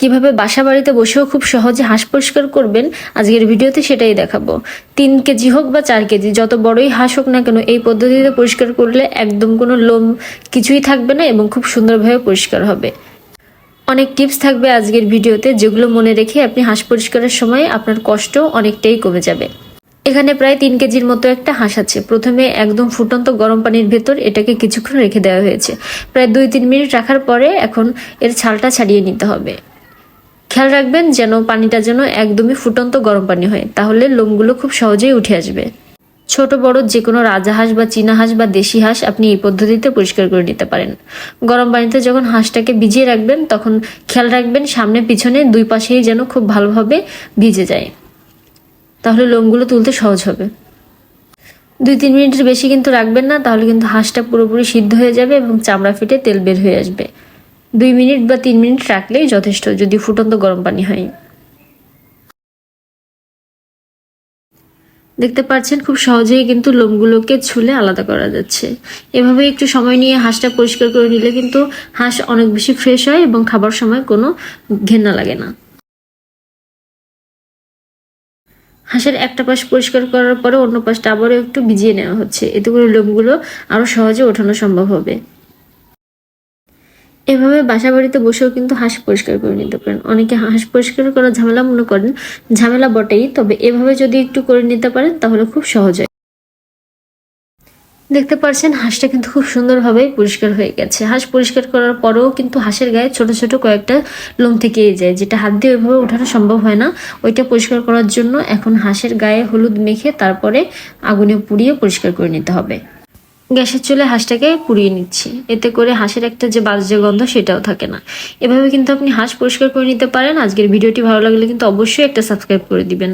কীভাবে বাসা বাড়িতে বসেও খুব সহজে হাঁস পরিষ্কার করবেন, আজকের ভিডিওতে সেটাই দেখাবো। তিন কেজি হোক বা চার কেজি, যত বড়ই হাঁস হোক না কেন, এই পদ্ধতিতে পরিষ্কার করলে একদম কোনো লোম কিছুই থাকবে না এবং খুব সুন্দরভাবে পরিষ্কার হবে। অনেক টিপস থাকবে আজকের ভিডিওতে, যেগুলো মনে রেখে আপনি হাঁস পরিষ্কারের সময় আপনার কষ্ট অনেকটাই কমে যাবে। এখানে প্রায় তিন কেজির মতো একটা হাঁস আছে। প্রথমে একদম ফুটন্ত গরম পানির ভেতর এটাকে কিছুক্ষণ রেখে দেওয়া হয়েছে। প্রায় দুই তিন মিনিট রাখার পরে এখন এর ছালটা ছাড়িয়ে নিতে হবে। খেয়াল রাখবেন যেন পানিটা যেন একদমই ফুটন্ত গরম পানি হয়, তাহলে লোমগুলো খুব সহজেই উঠে আসবে। ছোট, বড় যে কোনো রাজাহাঁস বা চীনা হাঁস বা দেশি হাঁস আপনি এই পদ্ধতিতে পরিষ্কার করে নিতে পারেন। গরম পানিতে যখন হাঁসটাকে ভিজিয়ে রাখবেন, তখন খেয়াল রাখবেন সামনে পিছনে দুই পাশেই যেন খুব ভালোভাবে ভিজে যায়। তাহলে লোমগুলো তুলতে সহজ হবে। দুই, তিন মিনিটের বেশি কিন্তু রাখবেন না, তাহলে কিন্তু হাঁসটা পুরোপুরি সিদ্ধ হয়ে যাবে এবং চামড়া ফেটে তেল বের হয়ে আসবে। দুই মিনিট বা তিন মিনিট রাখলেই যথেষ্ট, যদি ফুটন্ত গরম পানি হয়। দেখতে পাচ্ছেন, খুব সহজেই কিন্তু লোমগুলোকে ছুলে আলাদা করা যাচ্ছে। এভাবে একটু সময় নিয়ে হাঁসটা পরিষ্কার করে নিলে কিন্তু হাঁস অনেক বেশি ফ্রেশ হয় এবং খাবার সময় কোনো ঘেন্না লাগে না। হাঁসের একটা পাশ পরিষ্কার করার পরে অন্য পাশটা আবারও একটু ভিজিয়ে নেওয়া হচ্ছে। এতে করে লোমগুলো আরও সহজে ওঠানো সম্ভব হবে। এভাবে বাসা বাড়িতে বসেও কিন্তু হাঁস পরিষ্কার করে নিতে পারেন। অনেকে হাঁস পরিষ্কার করার ঝামেলা মনে করেন, ঝামেলা বটেই, তবে এভাবে যদি একটু করে নিতে পারেন, তাহলে খুব সহজ হয়। দেখতে পাচ্ছেন হাঁসটা কিন্তু খুব সুন্দরভাবে পরিষ্কার হয়ে গেছে। হাঁস পরিষ্কার করার পরেও কিন্তু হাঁসের গায়ে ছোট ছোট কয়েকটা লোম থেকেই যায়, যেটা হাত দিয়ে ওইভাবে ওঠানো সম্ভব হয় না। ওইটা পরিষ্কার করার জন্য এখন হাঁসের গায়ে হলুদ মেখে তারপরে আগুনে পুড়িয়ে পরিষ্কার করে নিতে হবে। গ্যাসের চুলে হাঁসটাকে পুড়িয়ে নিচ্ছি। এতে করে হাঁসের একটা যে বাজে গন্ধ সেটাও থাকে না। এভাবে কিন্তু আপনি হাঁস পরিষ্কার করে নিতে পারেন। আজকের ভিডিওটি ভালো লাগলে কিন্তু অবশ্যই একটা সাবস্ক্রাইব করে দিবেন।